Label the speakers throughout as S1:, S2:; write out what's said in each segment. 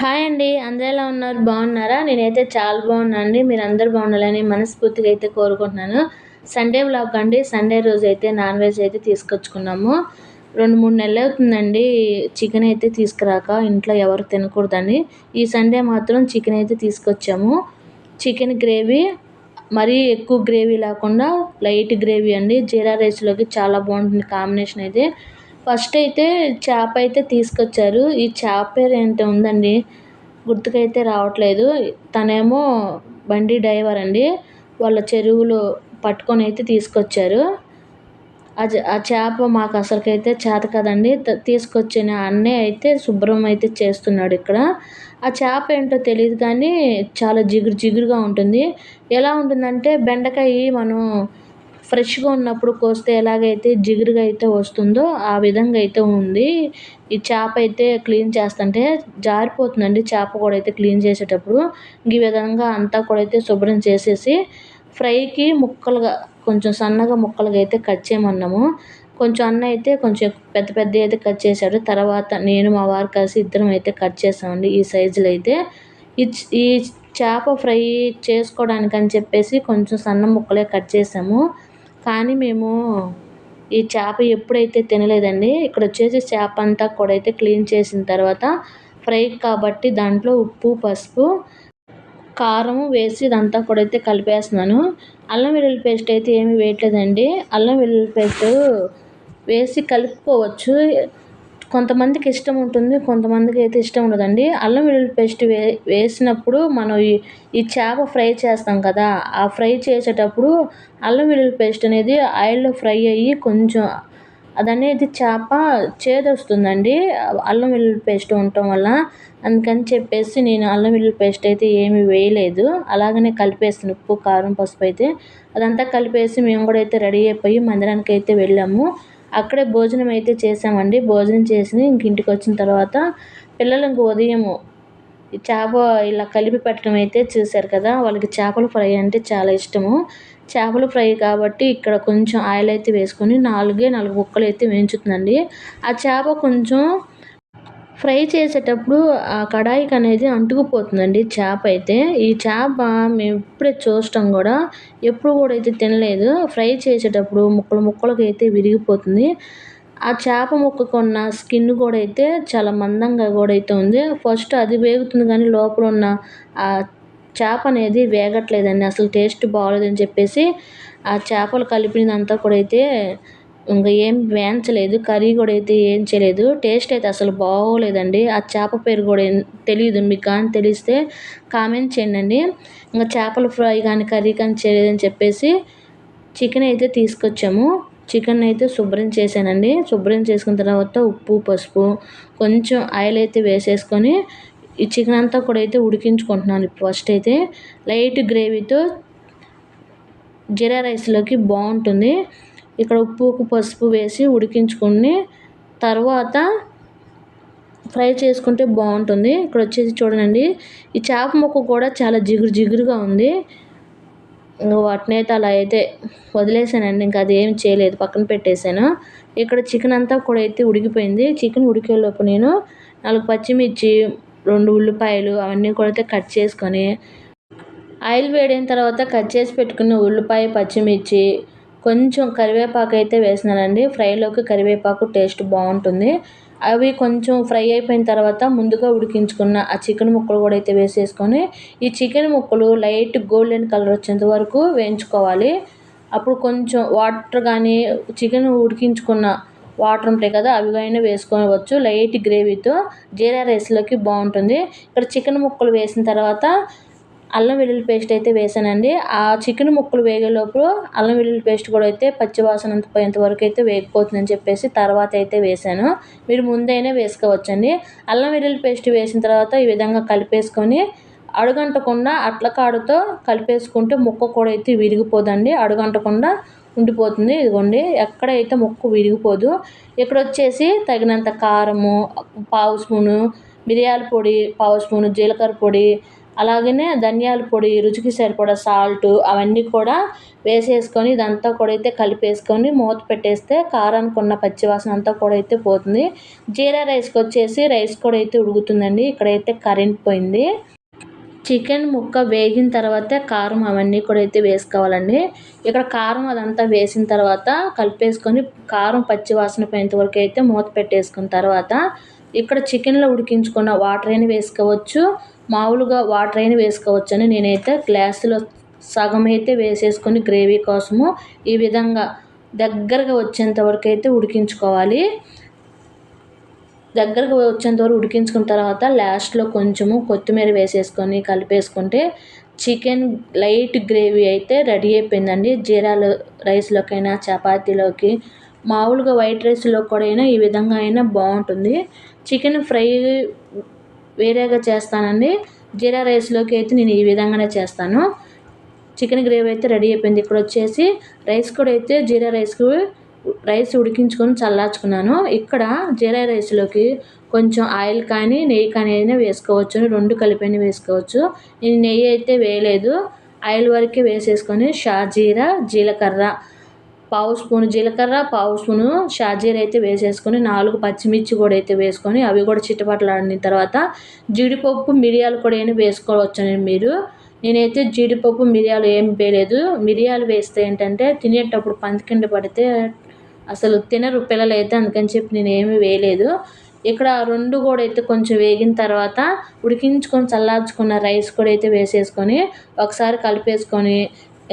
S1: Hi అండి అందరూ ఎలా ఉన్నారు? బాగున్నారా? నేనైతే చాలా బాగున్నాను అండి. మీరు అందరు బాగుండాలని మనస్ఫూర్తిగా అయితే కోరుకుంటున్నాను. సండే బ్లాగ్ అండి. సండే రోజు అయితే నాన్ వెజ్ అయితే తీసుకొచ్చుకున్నాము. రెండు మూడు నెలలు అవుతుందండి. చికెన్ అయితే తీసుకురాక ఇంట్లో ఎవరు తినకూడదని. ఈ సండే మాత్రం చికెన్ అయితే తీసుకొచ్చాము. చికెన్ గ్రేవీ మరీ ఎక్కువ గ్రేవీ లేకుండా లైట్ గ్రేవీ అండి. జీరా రైస్లోకి చాలా బాగుంటుంది కాంబినేషన్ అయితే. ఫస్ట్ అయితే చేప అయితే తీసుకొచ్చారు. ఈ చేప పేరు ఏంటో ఉందండి గుర్తుకైతే రావట్లేదు. తనేమో బండి డ్రైవర్ అండి వాళ్ళ చెరువులో పట్టుకొని అయితే తీసుకొచ్చారు. ఆ చేప మాకు అసలుకైతే చేత కదండి. తీసుకొచ్చిన అన్నయ్య అయితే శుభ్రం అయితే చేస్తున్నాడు ఇక్కడ. ఆ చేప ఏంటో తెలియదు కానీ చాలా జిగురు జిగురుగా ఉంటుంది. ఎలా ఉంటుందంటే బెండకాయ మనం ఫ్రెష్గా ఉన్నప్పుడు కోస్తే ఎలాగైతే జిగురుగా అయితే వస్తుందో ఆ విధంగా అయితే ఉంది. ఈ చేప అయితే క్లీన్ చేస్తుంటే జారిపోతుందండి చేప కూడా అయితే క్లీన్ చేసేటప్పుడు. ఈ విధంగా అంతా కూడా అయితే శుభ్రం చేసేసి ఫ్రైకి ముక్కలుగా కొంచెం సన్నగా ముక్కలుగా అయితే కట్ చేయమన్నాము. కొంచెం అన్న అయితే కొంచెం పెద్ద పెద్ద అయితే కట్ చేశాడు. తర్వాత నేను మా వారు కలిసి ఇద్దరం అయితే కట్ చేసామండి ఈ సైజులో అయితే ఈ ఈ చేప ఫ్రై చేసుకోవడానికి అని చెప్పేసి కొంచెం సన్న ముక్కలే కట్ చేసాము. కానీ మేము ఈ చేప ఎప్పుడైతే తినలేదండి ఇక్కడ వచ్చేసి చేప అంతా కూడా అయితే క్లీన్ చేసిన తర్వాత ఫ్రై కాబట్టి దాంట్లో ఉప్పు పసుపు కారం వేసి ఇదంతా కూడా అయితే కలిపేస్తున్నాను. అల్లం వెల్లుల్లి పేస్ట్ అయితే ఏమీ వేయట్లేదండి. అల్లం వెల్లుల్లి పేస్ట్ వేసి కలుపుకోవచ్చు. కొంతమందికి ఇష్టం ఉంటుంది కొంతమందికి అయితే ఇష్టం ఉండదండి. అల్లం వెల్లుల్లి పేస్ట్ వే వేసినప్పుడు మనం ఈ ఈ చేప ఫ్రై చేస్తాం కదా ఆ ఫ్రై చేసేటప్పుడు అల్లం వెల్లుల్లి పేస్ట్ అనేది ఆయిల్లో ఫ్రై అయ్యి కొంచెం అదనేది చేప చేదొస్తుందండి అల్లం వెల్లుల్లి పేస్ట్ ఉండటం వల్ల. అందుకని చెప్పేసి నేను అల్లం వెల్లుల్లి పేస్ట్ అయితే ఏమీ వేయలేదు. అలాగనే కలిపేస్తాను ఉప్పు కారం పసుపు అయితే. అదంతా కలిపేసి మేము కూడా అయితే రెడీ అయిపోయి మందిరానికి అయితే వెళ్ళాము. అక్కడే భోజనం అయితే చేసామండి భోజనం చేసి ఇంక ఇంటికి వచ్చిన తర్వాత పిల్లలు ఇంక ఉదయము చేప ఇలా కలిపి పెట్టడం అయితే చూశారు కదా. వాళ్ళకి చేపల ఫ్రై అంటే చాలా ఇష్టము. చేపల ఫ్రై కాబట్టి ఇక్కడ కొంచెం ఆయిల్ అయితే వేసుకొని నాలుగే నాలుగు ముక్కలు అయితే వేయించుతుందండి. ఆ చేప కొంచెం ఫ్రై చేసేటప్పుడు ఆ కడాయికి అనేది అంటుకుపోతుందండి చేప అయితే. ఈ చేప మేము ఇప్పుడే చూడటం కూడా. ఎప్పుడు కూడా అయితే తినలేదు. ఫ్రై చేసేటప్పుడు ముక్కలు ముక్కలకి అయితే విరిగిపోతుంది. ఆ చేప ముక్కకు ఉన్న స్కిన్ కూడా అయితే చాలా మందంగా కూడా అయితే ఉంది. ఫస్ట్ అది వేగుతుంది కానీ లోపల ఉన్న ఆ చేప అనేది వేగట్లేదండి. అసలు టేస్ట్ బాగోలేదని చెప్పేసి ఆ చేపలు కలిపినదంతా కూడా అయితే ఇంకా ఏం వేయించలేదు కర్రీ కూడా అయితే ఏం చేయలేదు. టేస్ట్ అయితే అసలు బాగోలేదండి. ఆ చేప పేరు కూడా తెలియదు మీకు కానీ తెలిస్తే కామెంట్ చేయండి ఇంకా చేపల ఫ్రై కానీ కర్రీ కానీ చేయలేదని చెప్పేసి చికెన్ అయితే తీసుకొచ్చాము. చికెన్ అయితే శుభ్రం చేశానండి. శుభ్రం చేసుకున్న తర్వాత ఉప్పు పసుపు కొంచెం ఆయిల్ అయితే వేసేసుకొని ఈ చికెన్ అంతా కూడా అయితే ఉడికించుకుంటున్నాను ఫస్ట్ అయితే. లైట్ గ్రేవీతో జీరా రైస్లోకి బాగుంటుంది. ఇక్కడ ఉప్పు పసుపు వేసి ఉడికించుకుని తర్వాత ఫ్రై చేసుకుంటే బాగుంటుంది. ఇక్కడ వచ్చేసి చూడండి ఈ చేప ముక్క కూడా చాలా జిగురు జిగురుగా ఉంది. వాటినైతే అలా అయితే వదిలేసానండి ఇంకా అది ఏం చేయలేదు పక్కన పెట్టేశాను. ఇక్కడ చికెన్ అంతా కూడా అయితే ఉడికిపోయింది. చికెన్ ఉడికేలోపు నేను నాలుగు పచ్చిమిర్చి రెండు ఉల్లిపాయలు అవన్నీ కూడా అయితే కట్ చేసుకొని ఆయిల్ వేడిన తర్వాత కట్ చేసి పెట్టుకున్న ఉల్లిపాయ పచ్చిమిర్చి కొంచెం కరివేపాకు అయితే వేసినానండి. ఫ్రైలోకి కరివేపాకు టేస్ట్ బాగుంటుంది. అవి కొంచెం ఫ్రై అయిపోయిన తర్వాత ముందుగా ఉడికించుకున్న ఆ చికెన్ ముక్కలు కూడా అయితే వేసేసుకొని ఈ చికెన్ ముక్కలు లైట్ గోల్డెన్ కలర్ వచ్చేంత వరకు వేయించుకోవాలి. అప్పుడు కొంచెం వాటర్ కానీ చికెన్ ఉడికించుకున్న వాటర్ ఉంటాయి కదా అవి అయినా వేసుకోవచ్చు. లైట్ గ్రేవీతో జీరా రైస్లోకి బాగుంటుంది. ఇక్కడ చికెన్ ముక్కలు వేసిన తర్వాత అల్లం వెల్లుల్లి పేస్ట్ అయితే వేసానండి. ఆ చికెన్ ముక్కలు వేగేలోపు అల్లం వెల్లుల్లి పేస్ట్ కూడా అయితే పచ్చివాసన పోయేంత వరకు అయితే వేగిపోతుందని చెప్పేసి తర్వాత అయితే వేసాను. మీరు ముందైనా వేసుకోవచ్చండి. అల్లం వెల్లుల్లి పేస్ట్ వేసిన తర్వాత ఈ విధంగా కలిపేసుకొని అడుగంటకుండా అట్లకాడుతో కలిపేసుకుంటే ముక్క కూడా అయితే విరిగిపోదండి. అడుగంటకుండా ఉండిపోతుంది. ఇదిగోండి ఎక్కడైతే ముక్క విరిగిపోదు. ఇక్కడ వచ్చేసి తగినంత కారము పావు స్పూను మిరియాల పొడి పావు స్పూను జీలకర్ర పొడి అలాగనే ధనియాల పొడి రుచికి సరిపడా సాల్ట్ అవన్నీ కూడా వేసేసుకొని ఇదంతా కూడా అయితే కలిపేసుకొని మూత పెట్టేస్తే కారానికి ఉన్న పచ్చివాసన అంతా కూడా అయితే పోతుంది. జీరా రైస్కి వచ్చేసి రైస్ కూడా అయితే ఉడుకుతుందండి. ఇక్కడైతే కరెంట్ పోయింది. చికెన్ ముక్క వేగిన తర్వాత కారం అవన్నీ కూడా అయితే వేసుకోవాలండి. ఇక్కడ కారం అదంతా వేసిన తర్వాత కలిపేసుకొని కారం పచ్చి వాసన పోయేంత వరకు అయితే మూత పెట్టేసుకున్న తర్వాత ఇక్కడ చికెన్లో ఉడికించుకున్న వాటర్ అయినా వేసుకోవచ్చు. మామూలుగా వాటర్ అయినా వేసుకోవచ్చని నేనైతే గ్లాసులో సగం అయితే వేసేసుకొని గ్రేవీ కోసము ఈ విధంగా దగ్గరగా వచ్చేంత వరకు అయితే ఉడికించుకోవాలి. దగ్గరకు వచ్చేంతవరకు ఉడికించుకున్న తర్వాత లాస్ట్లో కొంచెము కొత్తిమీర వేసేసుకొని కలిపేసుకుంటే చికెన్ లైట్ గ్రేవీ అయితే రెడీ అయిపోయిందండి. జీరాలో రైస్లోకైనా చపాతీలోకి మామూలుగా వైట్ రైస్లో కూడా అయినా ఈ విధంగా అయినా బాగుంటుంది. చికెన్ ఫ్రై వేరేగా చేస్తానండి. జీరా రైస్లోకి అయితే నేను ఈ విధంగానే చేస్తాను. చికెన్ గ్రేవీ అయితే రెడీ అయిపోయింది. ఇక్కడ వచ్చేసి రైస్ కూడా అయితే జీరా రైస్కి రైస్ ఉడికించుకొని చల్లార్చుకున్నాను. ఇక్కడ జీరా రైస్లోకి కొంచెం ఆయిల్ కానీ నెయ్యి కానీ అయినా వేసుకోవచ్చు రెండు కలిపైన వేసుకోవచ్చు. నేను నెయ్యి అయితే వేయలేదు. ఆయిల్ వరకే వేసేసుకొని షాజీరా జీలకర్ర పావు స్పూన్ జీలకర్ర పావు స్పూను షాజీర్ అయితే వేసేసుకొని నాలుగు పచ్చిమిర్చి కూడా అయితే వేసుకొని అవి కూడా చిట్టపట్లాడిన తర్వాత జీడిపప్పు మిరియాలు కూడా ఏమి వేసుకోవచ్చు మీరు. నేనైతే జీడిపప్పు మిరియాలు ఏం వేయలేదు. మిరియాలు వేస్తే ఏంటంటే తినేటప్పుడు పంచకింద పడితే అసలు తినరు పిల్లలు అయితే అందుకని చెప్పి నేను ఏమీ వేయలేదు. ఇక్కడ రెండు కూడా అయితే కొంచెం వేగిన తర్వాత ఉడికించుకొని చల్లార్చుకున్న రైస్ కూడా అయితే వేసేసుకొని ఒకసారి కలిపేసుకొని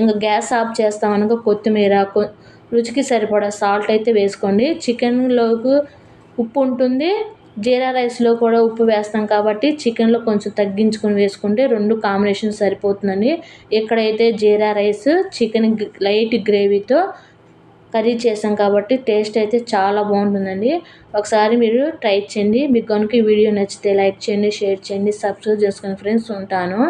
S1: ఇంకా గ్యాస్ ఆఫ్ చేస్తామనుకో కొత్తిమీర రుచికి సరిపడా సాల్ట్ అయితే వేసుకోండి. చికెన్లోకి ఉప్పు ఉంటుంది. జీరా రైస్లో కూడా ఉప్పు వేస్తాం కాబట్టి చికెన్లో కొంచెం తగ్గించుకొని వేసుకుంటే రెండు కాంబినేషన్ సరిపోతుందండి. ఇక్కడైతే జీరా రైస్ చికెన్ లైట్ గ్రేవీతో కర్రీ చేసాం కాబట్టి టేస్ట్ అయితే చాలా బాగుంటుందండి. ఒకసారి మీరు ట్రై చేయండి. మీకు కనుక ఈ వీడియో నచ్చితే లైక్ చేయండి షేర్ చేయండి సబ్స్క్రైబ్ చేసుకుని ఫ్రెండ్స్ ఉంటాను.